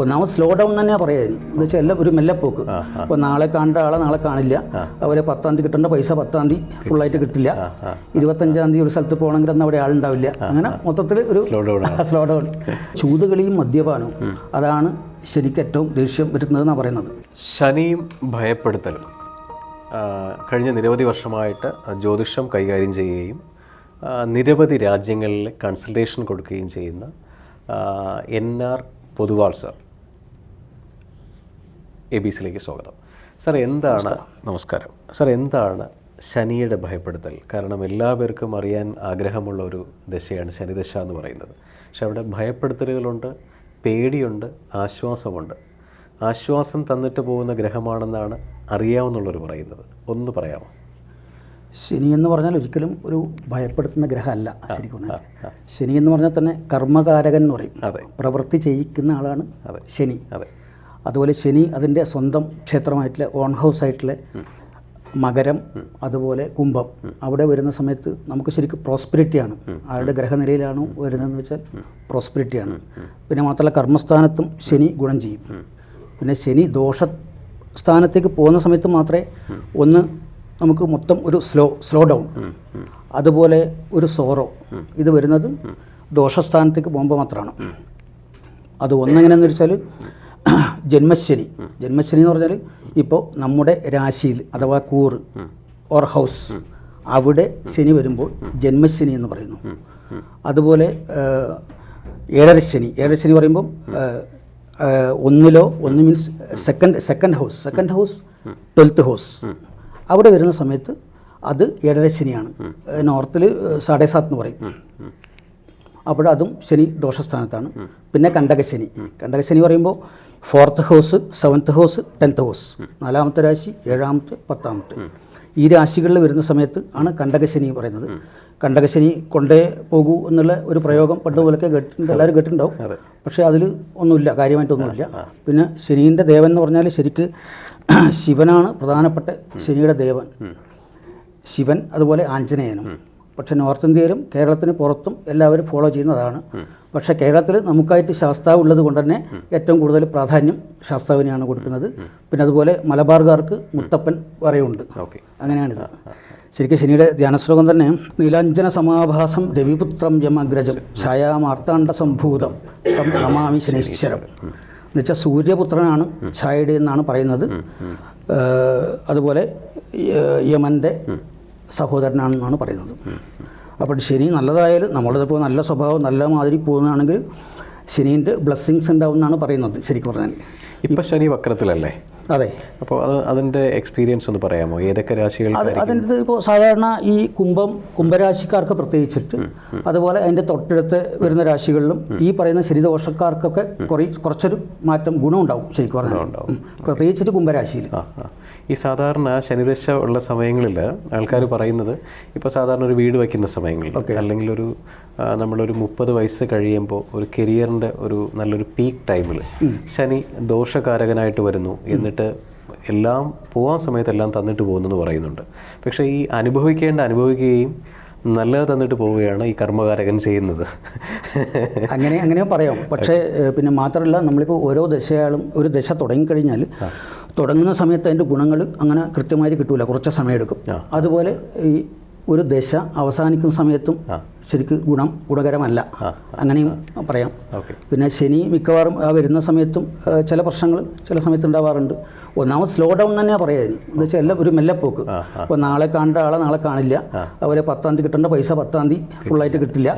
ഒന്നാമത് slow down തന്നെയാണ് പറയായിരുന്നു എന്ന് വെച്ചാൽ എല്ലാം ഒരു മെല്ലപ്പോക്ക് അപ്പോൾ നാളെ കാണേണ്ട ആളെ നാളെ കാണില്ല. അതുപോലെ പത്താം തീയതി കിട്ടേണ്ട പൈസ പത്താം തീയതി ഫുള്ളായിട്ട് കിട്ടില്ല. ഇരുപത്തഞ്ചാം തീയതി ഒരു സ്ഥലത്ത് പോകണമെങ്കിൽ അന്ന് അവിടെ ആളുണ്ടാവില്ല. അങ്ങനെ മൊത്തത്തിൽ ഒരു സ്ലോ ഡൗൺ ചൂതുകളിയും മദ്യപാനവും അതാണ് ശരിക്കും ഏറ്റവും ദേഷ്യം വരുന്നതെന്നാണ് പറയുന്നത്. ശനിയും ഭയപ്പെടുത്തലും. കഴിഞ്ഞ നിരവധി വർഷമായിട്ട് ജ്യോതിഷം കൈകാര്യം ചെയ്യുകയും നിരവധി രാജ്യങ്ങളിൽ കൺസൾട്ടേഷൻ കൊടുക്കുകയും ചെയ്യുന്ന N R Poduval sir. A B സിയിലേക്ക് സ്വാഗതം. സർ എന്താണ് നമസ്കാരം. സർ എന്താണ് ശനിയുടെ ഭയപ്പെടുത്തൽ? കാരണം എല്ലാവർക്കും അറിയാൻ ആഗ്രഹമുള്ള ഒരു ദശയാണ് ശനിദശ എന്ന് പറയുന്നത്. പക്ഷെ അവിടെ ഭയപ്പെടുത്തലുകളുണ്ട് പേടിയുണ്ട് ആശ്വാസമുണ്ട്. ആശ്വാസം തന്നിട്ട് പോകുന്ന ഗ്രഹമാണെന്നാണ് അറിയാവുന്നുള്ളവർ പറയുന്നത്. ഒന്ന് പറയാമോ? ശനി എന്ന് പറഞ്ഞാൽ ഒരിക്കലും ഒരു ഭയപ്പെടുത്തുന്ന ഗ്രഹമല്ല ശരിക്കും ശനി എന്ന് പറഞ്ഞാൽ തന്നെ കർമ്മകാരകൻ എന്ന് പറയും. പ്രവൃത്തി ചെയ്യിക്കുന്ന ആളാണ് ശനി. അതെ. അതുപോലെ ശനി അതിന്റെ സ്വന്തം ക്ഷേത്രമായിട്ടുള്ള ഓൺ ഹൗസ് ആയിട്ടുള്ള മകരം അതുപോലെ കുംഭം. അവിടെ വരുന്ന സമയത്ത് നമുക്ക് ശരിക്കും പ്രോസ്പെരിറ്റിയാണ് ആരുടെ ഗ്രഹനിലയിലാണോ വരുന്നതെന്ന് വെച്ചാൽ പ്രോസ്പെരിറ്റിയാണ് പിന്നെ മാത്രമല്ല കർമ്മസ്ഥാനത്തും ശനി ഗുണം ചെയ്യും. പിന്നെ ശനി ദോഷ സ്ഥാനത്തേക്ക് പോകുന്ന സമയത്ത് മാത്രമേ ഒന്ന് നമുക്ക് മൊത്തം ഒരു സ്ലോ സ്ലോ ഡൗൺ അതുപോലെ ഒരു സോറോ ഇത് വരുന്നത് ദോഷസ്ഥാനത്തേക്ക് പോകുമ്പോൾ മാത്രമാണ്. അത് ഒന്നെങ്ങനെയെന്ന് വെച്ചാൽ ജന്മശനി ജന്മശനി എന്ന് പറഞ്ഞാൽ ഇപ്പോൾ നമ്മുടെ രാശിയിൽ അഥവാ കൂറ് ഓർ ഹൗസ് അവിടെ ശനി വരുമ്പോൾ ജന്മശനി എന്ന് പറയുന്നു. അതുപോലെ ഏഹ്, ഏഴര ശനി. ഏഴര ശനി പറയുമ്പോൾ ഏഹ്, ഏഹ്, ഒന്നിലോ ഒന്ന് means second second house second house twelfth house അവിടെ വരുന്ന സമയത്ത് അത് ഏഴര ശനിയാണ്. നോർത്തിൽ സാഡേ സാത്ത് എന്ന് പറയും. അപ്പോൾ അതും ശനി ദോഷസ്ഥാനത്താണ്. പിന്നെ കണ്ടകശനി. കണ്ടകശനി പറയുമ്പോൾ fourth house seventh house tenth house നാലാമത്തെ രാശി ഏഴാമത്തെ പത്താമത്തെ. ഈ രാശികളിൽ വരുന്ന സമയത്ത് ആണ് കണ്ടകശനി പറയുന്നത്. കണ്ടകശനി കൊണ്ടേ പോകൂ എന്നുള്ള ഒരു പ്രയോഗം പണ്ട് പോലൊക്കെ കേട്ടിട്ടുണ്ട്. എല്ലാവരും കേട്ടിട്ടുണ്ടാവും. പക്ഷേ അതിൽ ഒന്നുമില്ല കാര്യമായിട്ടൊന്നുമില്ല പിന്നെ ശനീന്റെ ദേവൻ എന്ന് പറഞ്ഞാൽ ശരിക്ക് ശിവനാണ് പ്രധാനപ്പെട്ട ശനിയുടെ ദേവൻ. ശിവൻ അതുപോലെ ആഞ്ജനേയനും. പക്ഷേ നോർത്ത് ഇന്ത്യയിലും കേരളത്തിന് പുറത്തും എല്ലാവരും ഫോളോ ചെയ്യുന്നതാണ്. പക്ഷേ കേരളത്തിൽ നമുക്കായിട്ട് ശാസ്താവ് ഉള്ളത് കൊണ്ട് തന്നെ ഏറ്റവും കൂടുതൽ പ്രാധാന്യം ശാസ്താവിനെയാണ് കൊടുക്കുന്നത്. പിന്നെ അതുപോലെ മലബാർകാർക്ക് മുത്തപ്പൻ വരെയുണ്ട്. അങ്ങനെയാണിത്. ശരിക്കും ശനിയുടെ ധ്യാനശ്ലോകം തന്നെ നീലാഞ്ജന സമാഭാസം രവിപുത്രം യമഗ്രജം ഛായാമാർത്താണ്ഡ സംഭൂതം തം നമാമി ശനീശ്വരം. എന്നുവെച്ചാൽ സൂര്യപുത്രനാണ് ഛായയുടെ എന്നാണ് പറയുന്നത്. അതുപോലെ യമന്റെ സഹോദരനാണെന്നാണ് പറയുന്നത്. അപ്പോൾ ശനി നല്ലതായാലും നമ്മളിതിപ്പോൾ നല്ല സ്വഭാവം നല്ല മാതിരി പോകുന്നതാണെങ്കിൽ ശനീന്റെ ബ്ലെസ്സിങ്സ് ഉണ്ടാവും എന്നാണ് പറയുന്നത് ശരിക്കും പറഞ്ഞാൽ. ഇപ്പം ശനി വക്രത്തിലല്ലേ? അതെ. അപ്പോൾ അത് അതിന്റെ എക്സ്പീരിയൻസ് ഒന്ന് പറയാമോ? ഏതൊക്കെ രാശികൾ അത് അതിന്റെ ഇപ്പോൾ സാധാരണ ഈ കുംഭം കുംഭരാശിക്കാർക്ക് പ്രത്യേകിച്ചിട്ട് അതുപോലെ അതിന്റെ തൊട്ടടുത്ത് വരുന്ന രാശികളിലും ഈ പറയുന്ന ശരിദോഷക്കാർക്കൊക്കെ കുറേ കുറച്ചൊരു മാറ്റം ഗുണമുണ്ടാവും ശരിക്കും പറഞ്ഞാൽ. പ്രത്യേകിച്ചിട്ട് കുംഭരാശിയിൽ. ഈ സാധാരണ ശനിദശ ഉള്ള സമയങ്ങളിൽ ആൾക്കാർ പറയുന്നത് ഇപ്പോൾ സാധാരണ ഒരു വീട് വയ്ക്കുന്ന സമയങ്ങളിൽ അല്ലെങ്കിൽ ഒരു നമ്മളൊരു മുപ്പത് വയസ്സ് കഴിയുമ്പോൾ ഒരു കരിയറിന്റെ ഒരു നല്ലൊരു പീക്ക് ടൈമിൽ ശനി ദോഷകാരകനായിട്ട് വരുന്നു എന്നിട്ട് എല്ലാം പോകാൻ സമയത്തെല്ലാം തന്നിട്ട് തന്നിട്ട് പോകുന്നെന്ന് പറയുന്നുണ്ട്. പക്ഷേ ഈ അനുഭവിക്കേണ്ട അനുഭവിക്കുകയും നല്ലത് തന്നിട്ട് പോവുകയാണ് ഈ കർമ്മകാരകൻ ചെയ്യുന്നത്. അങ്ങനെ അങ്ങനെ പറയാം. പക്ഷേ പിന്നെ മാത്രമല്ല നമ്മളിപ്പോൾ ഓരോ ദശയാളും ഒരു ദശ തുടങ്ങിക്കഴിഞ്ഞാൽ തുടങ്ങുന്ന സമയത്ത് അതിന്റെ ഗുണങ്ങൾ അങ്ങനെ കൃത്യമായിട്ട് കിട്ടൂല. കുറച്ച് സമയമെടുക്കും. അതുപോലെ ഈ ഒരു ദശ അവസാനിക്കുന്ന സമയത്തും ശരിക്ക് ഗുണം ഗുണകരമല്ല. അങ്ങനെയും പറയാം. പിന്നെ ശനി മിക്കവാറും ആ വരുന്ന സമയത്തും ചില പ്രശ്നങ്ങൾ ചില സമയത്ത് ഉണ്ടാവാറുണ്ട് ഒന്നാമത് സ്ലോ ഡൗൺ തന്നെയാണ് പറയാം എന്ന് വെച്ചാൽ എല്ലാം ഒരു മെല്ലപ്പോക്ക്. ഇപ്പോൾ നാളെ കാണേണ്ട ആളെ നാളെ കാണില്ല. അതുപോലെ പത്താം തീയതി കിട്ടേണ്ട പൈസ പത്താം തീയതി ഫുള്ളായിട്ട് കിട്ടില്ല.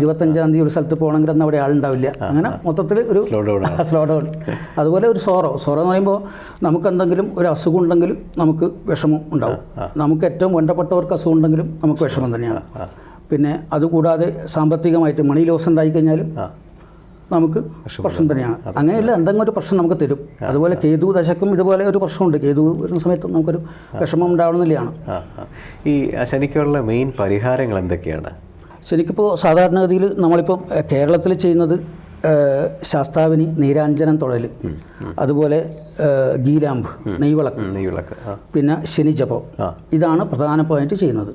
ഇരുപത്തഞ്ചാം തീയതി ഒരു സ്ഥലത്ത് പോകണമെങ്കിൽ അന്ന് അവിടെ ആളുണ്ടാവില്ല. അങ്ങനെ മൊത്തത്തിൽ ഒരു സ്ലോ ഡൗൺ അതുപോലെ ഒരു സോറോ സോറോ എന്ന് പറയുമ്പോൾ നമുക്ക് എന്തെങ്കിലും ഒരു അസുഖം ഉണ്ടെങ്കിലും നമുക്ക് വിഷമം ഉണ്ടാവും. നമുക്ക് ഏറ്റവും വേണ്ടപ്പെട്ടവർക്ക് അസുഖം ഉണ്ടെങ്കിലും നമുക്ക് വിഷമം തന്നെയാണ്. പിന്നെ അതുകൂടാതെ സാമ്പത്തികമായിട്ട് മണി ലോസ് ഉണ്ടായിക്കഴിഞ്ഞാലും നമുക്ക് പ്രശ്നം തന്നെയാണ്. അങ്ങനെയല്ല എന്തെങ്കിലും ഒരു പ്രശ്നം നമുക്ക് തരും. അതുപോലെ കേതു ദശക്കും ഇതുപോലെ ഒരു പ്രശ്നമുണ്ട്. കേതു വരുന്ന സമയത്ത് നമുക്കൊരു വിഷമം ഉണ്ടാവണമെന്നില്ലാണ് ആ ഈ ശനിക്കുള്ള മെയിൻ പരിഹാരങ്ങൾ എന്തൊക്കെയാണ്? ശനിക്കിപ്പോൾ സാധാരണഗതിയിൽ നമ്മളിപ്പം കേരളത്തിൽ ചെയ്യുന്നത് ശാസ്താവിനി നീരാഞ്ജനം തൊഴൽ അതുപോലെ ഗീലാമ്പ് നെയ്വിളക്ക്. നെയ്വിളക്ക് പിന്നെ ശനിജപം. ജപം ഇതാണ് പോയിന്റ് ചെയ്യുന്നത്.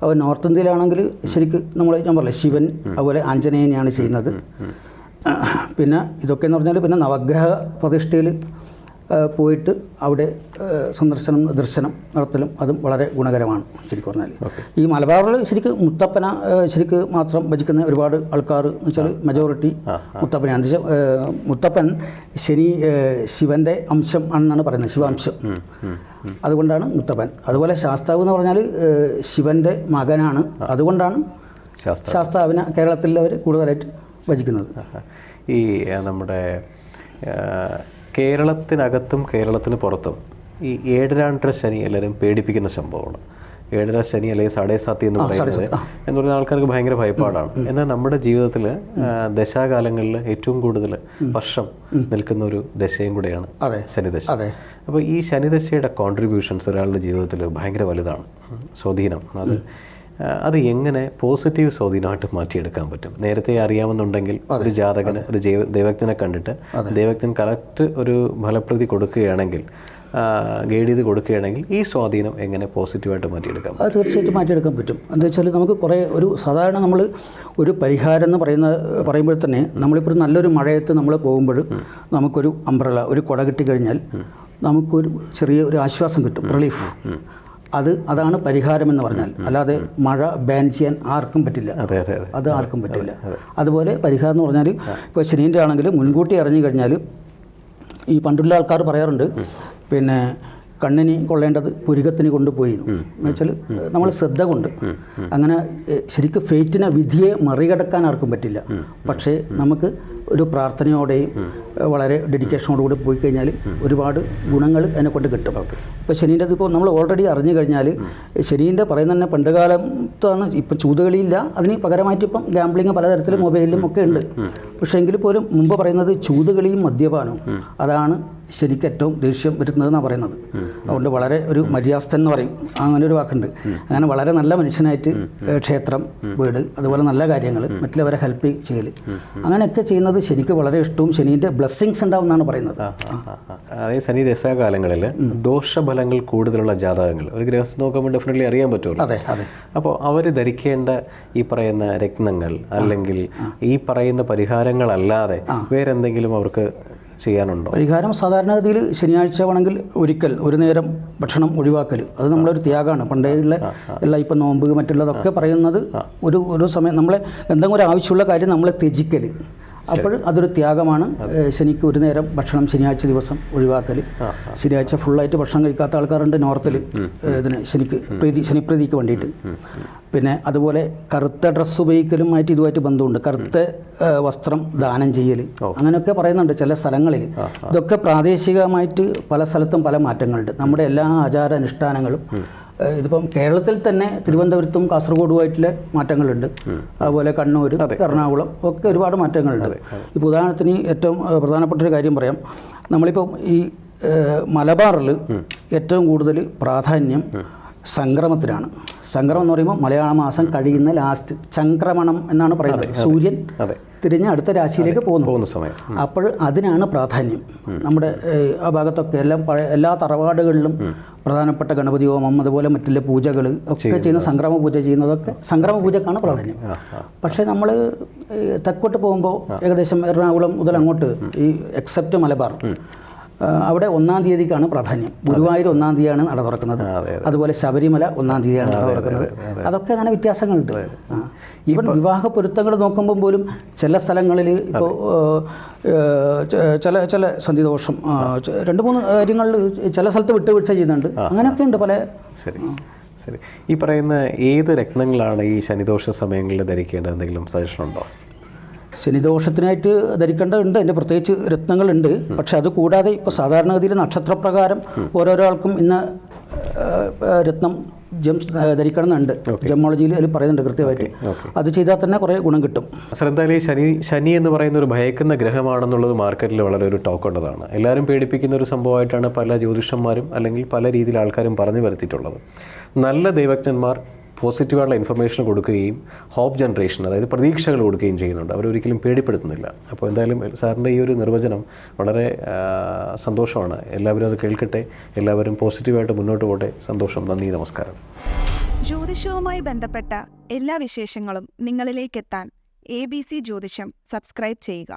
അപ്പോൾ നോർത്ത് ഇന്ത്യയിലാണെങ്കിൽ ശരിക്ക് നമ്മൾ ഞാൻ പറയുന്നത് ശിവൻ അതുപോലെ ആഞ്ജനേയനെയാണ് ചെയ്യുന്നത്. പിന്നെ ഇതൊക്കെ എന്ന് പറഞ്ഞാൽ പിന്നെ നവഗ്രഹ പ്രതിഷ്ഠയിൽ പോയിട്ട് അവിടെ സന്ദർശനം ദർശനം നടത്തലും അതും വളരെ ഗുണകരമാണ് ശരിക്കും പറഞ്ഞാൽ ഈ മലബാറിൽ ശരിക്കും മുത്തപ്പന ശരിക്ക് മാത്രം ഭജിക്കുന്ന ഒരുപാട് ആൾക്കാർ എന്ന് വെച്ചാൽ മെജോറിറ്റി മുത്തപ്പനാണ്. മുത്തപ്പൻ ശനി ശിവന്റെ അംശം ആണെന്നാണ് പറയുന്നത് ശിവാംശം. അതുകൊണ്ടാണ് മുത്തപ്പൻ. അതുപോലെ ശാസ്താവ് എന്ന് പറഞ്ഞാൽ ശിവന്റെ മകനാണ്. അതുകൊണ്ടാണ് ശാസ്താവിനെ കേരളത്തിൽ അവർ കൂടുതലായിട്ട് ഭജിക്കുന്നത്. ഈ നമ്മുടെ കേരളത്തിനകത്തും കേരളത്തിന് പുറത്തും ഈ ഏഴരാണ്ടര ശനി എല്ലാവരും പേടിപ്പിക്കുന്ന സംഭവമാണ്. ഏഴര ശനി അല്ലെങ്കിൽ സാടേ സാത്തി എന്ന് പറയുന്നത് എന്ന് പറയുന്ന ആൾക്കാർക്ക് ഭയങ്കര ഭയപ്പാടാണ്. എന്നാൽ നമ്മുടെ ജീവിതത്തിൽ ദശാകാലങ്ങളിൽ ഏറ്റവും കൂടുതൽ വർഷം നിൽക്കുന്ന ഒരു ദശയും കൂടെയാണ് അതെ. ശനിദശ. അപ്പോൾ ഈ ശനിദശയുടെ കോൺട്രിബ്യൂഷൻസ് ഒരാളുടെ ജീവിതത്തിൽ ഭയങ്കര വലുതാണ്. സ്വാധീനം. അത് അത് എങ്ങനെ പോസിറ്റീവ് സ്വാധീനമായിട്ട് മാറ്റിയെടുക്കാൻ പറ്റും? നേരത്തെ അറിയാമെന്നുണ്ടെങ്കിൽ ഒരു ജാതകന് ഒരു ജൈവ ദൈവജ്ഞനെ കണ്ടിട്ട് ദൈവജ്ഞൻ കറക്റ്റ് ഒരു ഫലപ്രതി കൊടുക്കുകയാണെങ്കിൽ ഗൈഡ് ചെയ്ത് കൊടുക്കുകയാണെങ്കിൽ ഈ സ്വാധീനം എങ്ങനെ പോസിറ്റീവായിട്ട് മാറ്റിയെടുക്കാം അത് തീർച്ചയായിട്ടും മാറ്റിയെടുക്കാൻ പറ്റും. എന്താ വെച്ചാൽ നമുക്ക് കുറേ ഒരു സാധാരണ നമ്മൾ ഒരു പരിഹാരം എന്ന് പറയുന്ന പറയുമ്പോൾ തന്നെ നമ്മളിപ്പോൾ നല്ലൊരു മഴയത്ത് നമ്മൾ പോകുമ്പോൾ നമുക്കൊരു അംബ്രല ഒരു കുട കിട്ടിക്കഴിഞ്ഞാൽ നമുക്കൊരു ചെറിയ ഒരു ആശ്വാസം കിട്ടും റിലീഫ് അത് അതാണ് പരിഹാരമെന്ന് പറഞ്ഞാൽ. അല്ലാതെ മഴ ബാൻ ചെയ്യാൻ ആർക്കും പറ്റില്ല. അതെ ആർക്കും പറ്റില്ല. അതുപോലെ പരിഹാരം എന്ന് പറഞ്ഞാൽ ഇപ്പോൾ ശനീന്റെ ആണെങ്കിൽ മുൻകൂട്ടി അറിഞ്ഞു കഴിഞ്ഞാൽ ഈ പണ്ടുള്ള ആൾക്കാർ പറയാറുണ്ട് പിന്നെ കണ്ണിനി കൊള്ളേണ്ടത് പുരുകത്തിന് കൊണ്ടുപോയി എന്ന്. വെച്ചാൽ നമ്മൾ ശ്രദ്ധ കൊണ്ട് അങ്ങനെ ശരിക്കും ഫേറ്റിനെ വിധിയെ മറികടക്കാൻ ആർക്കും പറ്റില്ല. പക്ഷേ നമുക്ക് ഒരു പ്രാർത്ഥനയോടെയും വളരെ ഡെഡിക്കേഷനോടുകൂടി പോയി കഴിഞ്ഞാൽ ഒരുപാട് ഗുണങ്ങൾ അതിനെ കൊണ്ട് കിട്ടും. ഇപ്പോൾ ശനീന്റെ ഇപ്പോൾ നമ്മൾ ഓൾറെഡി അറിഞ്ഞു കഴിഞ്ഞാൽ ശനീന്റെ പറയുന്ന തന്നെ പണ്ട് കാലത്താണ് ഇപ്പം ചൂതുകളിയില്ല. അതിന് പകരമായിട്ട് ഇപ്പം ഗാംബ്ലിങ് പലതരത്തിലും മൊബൈലിലും ഒക്കെ ഉണ്ട്. പക്ഷേ എങ്കിൽ പോലും മുമ്പ് പറയുന്നത് ചൂതുകളിയും മദ്യപാനവും. അതാണ് ശരിക്കും ഏറ്റവും ദേഷ്യം വരുന്നതെന്നാണ് പറയുന്നത്. അതുകൊണ്ട് വളരെ ഒരു മര്യാസ്തൻ എന്ന് പറയും. അങ്ങനെ ഒരു വാക്കുണ്ട്. അങ്ങനെ വളരെ നല്ല മനുഷ്യനായിട്ട് ക്ഷേത്രം വീട് അതുപോലെ നല്ല കാര്യങ്ങൾ മറ്റുള്ളവരെ ഹെൽപ്പ് ചെയ്യൽ. അങ്ങനെയൊക്കെ ചെയ്യുന്നത് ശനിക്ക് വളരെ ഇഷ്ടവും ശനീന്റെ ബ്ലെസ്സിങ്സ് ഉണ്ടാവും എന്നാണ് പറയുന്നത്. അതായത് ശനി ദശാകാലങ്ങളിൽ ദോഷഫലങ്ങൾ കൂടുതലുള്ള ജാതകങ്ങൾ. ഒരു ഗ്രഹസ്ഥ നോക്കുമ്പോൾ ഡെഫിനറ്റ്ലി അറിയാൻ പറ്റുമല്ലോ അതെ അതെ. അപ്പോൾ അവർ ധരിക്കേണ്ട ഈ പറയുന്ന രത്നങ്ങൾ അല്ലെങ്കിൽ ഈ പറയുന്ന പരിഹാരങ്ങളല്ലാതെ വേറെന്തെങ്കിലും അവർക്ക് ചെയ്യാനുണ്ടോ? പരിഹാരം സാധാരണഗതിയിൽ ശനിയാഴ്ച വേണമെങ്കിൽ ഒരിക്കൽ ഒരു നേരം ഭക്ഷണം ഒഴിവാക്കൽ. അത് നമ്മളൊരു ത്യാഗമാണ്. പണ്ടേയുള്ള എല്ലാ ഇപ്പം നോമ്പ് മറ്റുള്ളതൊക്കെ പറയുന്നത് ഒരു ഒരു സമയം നമ്മളെ എന്തെങ്കിലും ഒരു ആവശ്യമുള്ള കാര്യം നമ്മളെ ത്യജിക്കൽ അപ്പോൾ അതൊരു ത്യാഗമാണ്. ശനിക്ക് ഒരു നേരം ഭക്ഷണം ശനിയാഴ്ച ദിവസം ഒഴിവാക്കൽ. ശനിയാഴ്ച ഫുള്ളായിട്ട് ഭക്ഷണം കഴിക്കാത്ത ആൾക്കാരുണ്ട് നോർത്തിൽ. ഇതിന് ശനിക്ക് പ്രീതി ശനിപ്രീതിക്ക് വേണ്ടിയിട്ട്. പിന്നെ അതുപോലെ കറുത്ത ഡ്രസ്സ് ഉപയോഗിക്കലുമായിട്ട് ഇതുമായിട്ട് ബന്ധമുണ്ട്. കറുത്ത വസ്ത്രം ദാനം ചെയ്യൽ. അങ്ങനെയൊക്കെ പറയുന്നുണ്ട് ചില സ്ഥലങ്ങളിൽ. ഇതൊക്കെ പ്രാദേശികമായിട്ട് പല സ്ഥലത്തും പല മാറ്റങ്ങളുണ്ട്. നമ്മുടെ എല്ലാ ആചാര അനുഷ്ഠാനങ്ങളും ഏഹ് ഇതിപ്പം കേരളത്തിൽ തന്നെ തിരുവനന്തപുരത്തും കാസർഗോഡുമായിട്ടുള്ള മാറ്റങ്ങളുണ്ട്. അതുപോലെ കണ്ണൂർ എറണാകുളം ഒക്കെ ഒരുപാട് മാറ്റങ്ങളുണ്ട്. ഇപ്പോൾ ഉദാഹരണത്തിന് ഏറ്റവും പ്രധാനപ്പെട്ട ഒരു കാര്യം പറയാം. നമ്മളിപ്പം ഈ മലബാറിൽ ഏറ്റവും കൂടുതൽ പ്രാധാന്യം സംക്രമത്തിനാണ് സംക്രമം എന്ന് പറയുമ്പോൾ മലയാള മാസം കഴിയുന്ന ലാസ്റ്റ് ചംക്രമണം എന്നാണ് പറയുന്നത്. സൂര്യൻ തിരിഞ്ഞ് അടുത്ത രാശിയിലേക്ക് പോകുന്നു. പോകുന്ന സമയം. അപ്പോൾ അതിനാണ് പ്രാധാന്യം. നമ്മുടെ ആ ഭാഗത്തൊക്കെ എല്ലാം എല്ലാ തറവാടുകളിലും പ്രധാനപ്പെട്ട ഗണപതി ഹോമം അതുപോലെ മറ്റുള്ള പൂജകൾ ഒക്കെ ചെയ്യുന്ന സംക്രമ പൂജ ചെയ്യുന്നതൊക്കെ സംക്രമ പൂജക്കാണ് പ്രാധാന്യം. പക്ഷേ നമ്മൾ തെക്കോട്ട് പോകുമ്പോൾ ഏകദേശം എറണാകുളം മുതൽ അങ്ങോട്ട് ഈ എക്സെപ്റ്റ് മലബാർ അവിടെ ഒന്നാം തീയതിക്കാണ് പ്രാധാന്യം. ഗുരുവായൂർ ഒന്നാം തീയതിയാണ് നട തുറക്കുന്നത്. അതുപോലെ ശബരിമല ഒന്നാം തീയതിയാണ് നട തുറക്കുന്നത്. അതൊക്കെ അങ്ങനെ വ്യത്യാസങ്ങളുണ്ട്. ഈവൻ വിവാഹ പൊരുത്തങ്ങൾ നോക്കുമ്പോൾ പോലും ചില സ്ഥലങ്ങളിൽ ഇപ്പോൾ ചില ചില സന്ധിദോഷം രണ്ട് മൂന്ന് കാര്യങ്ങളിൽ ചില സ്ഥലത്ത് വിട്ടുവീഴ്ച ചെയ്യുന്നുണ്ട്. അങ്ങനെയൊക്കെ ഉണ്ട് പല ശരി ശരി. ഈ പറയുന്ന ഏത് രത്നങ്ങളാണ് ഈ ശനിദോഷ സമയങ്ങളിൽ ധരിക്കേണ്ടത്? എന്തെങ്കിലും സജഷൻ ഉണ്ടോ? ശനിദോഷത്തിനായിട്ട് ധരിക്കേണ്ടതുണ്ട് അതിന്റെ പ്രത്യേകിച്ച് രത്നങ്ങളുണ്ട്. പക്ഷെ അത് കൂടാതെ ഇപ്പോൾ സാധാരണഗതിയിൽ നക്ഷത്രപ്രകാരം ഓരോരോ ആൾക്കും ഇന്ന രത്നം ജംസ് ധരിക്കണം എന്നുണ്ട് ജമ്മോളജിയിൽ അതിൽ പറയുന്നുണ്ട് കൃത്യമായിട്ട്. അത് ചെയ്താൽ തന്നെ കുറേ ഗുണം കിട്ടും. ശ്രദ്ധാലി ശനി ശനി എന്ന് പറയുന്ന ഒരു ഭയക്കുന്ന ഗ്രഹമാണെന്നുള്ളത് മാർക്കറ്റിൽ വളരെ ഒരു ടോക്ക് ഉള്ളതാണ്. എല്ലാവരും പേടിപ്പിക്കുന്ന ഒരു സംഭവമായിട്ടാണ് പല ജ്യോതിഷന്മാരും അല്ലെങ്കിൽ പല രീതിയിൽ ആൾക്കാരും പറഞ്ഞു വരുത്തിയിട്ടുള്ളത്. നല്ല ദൈവജ്ഞന്മാർ പോസിറ്റീവായിട്ടുള്ള ഇൻഫർമേഷൻ കൊടുക്കുകയും ഹോപ്പ് ജനറേഷൻ അതായത് പ്രതീക്ഷകൾ കൊടുക്കുകയും ചെയ്യുന്നുണ്ട്. അവരൊരിക്കലും പേടിപ്പെടുത്തുന്നില്ല. അപ്പോൾ എന്തായാലും സാറിന്റെ ഈ ഒരു നിർവചനം വളരെ സന്തോഷമാണ്. എല്ലാവരും അത് കേൾക്കട്ടെ. എല്ലാവരും പോസിറ്റീവായിട്ട് മുന്നോട്ട് പോട്ടെ സന്തോഷം. നന്ദി. നമസ്കാരം. ജ്യോതിഷവുമായി ബന്ധപ്പെട്ട എല്ലാ വിശേഷങ്ങളും നിങ്ങളിലേക്കെത്താൻ എ ബി സി ജ്യോതിഷം സബ്സ്ക്രൈബ് ചെയ്യുക.